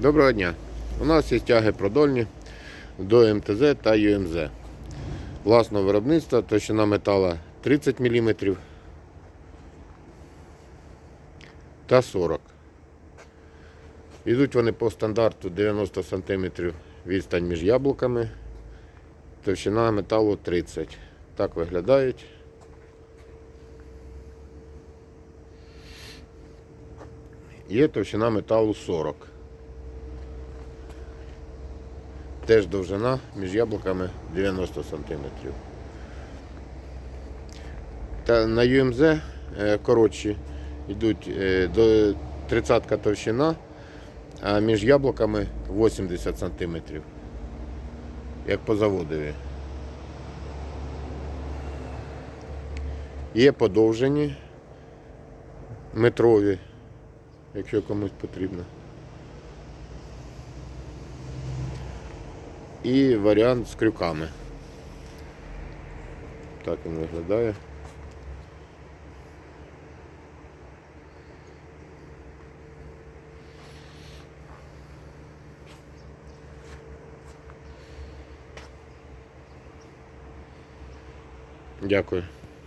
Доброго дня. У нас є тяги продольні до МТЗ та ЮМЗ. Власного виробництва, товщина метала 30 мм та 40 Ідуть вони по стандарту 90 см відстань між яблуками, товщина металу 30 Так виглядають. Є товщина металу 40 Теж довжина між яблуками 90 см. Та на ЮМЗ е, коротші йдуть е, до 30 товщина, а між яблуками 80 см. Як по заводові. Є подовжені метрові, якщо комусь потрібно. І варіант з крюками. Так він виглядає. Дякую.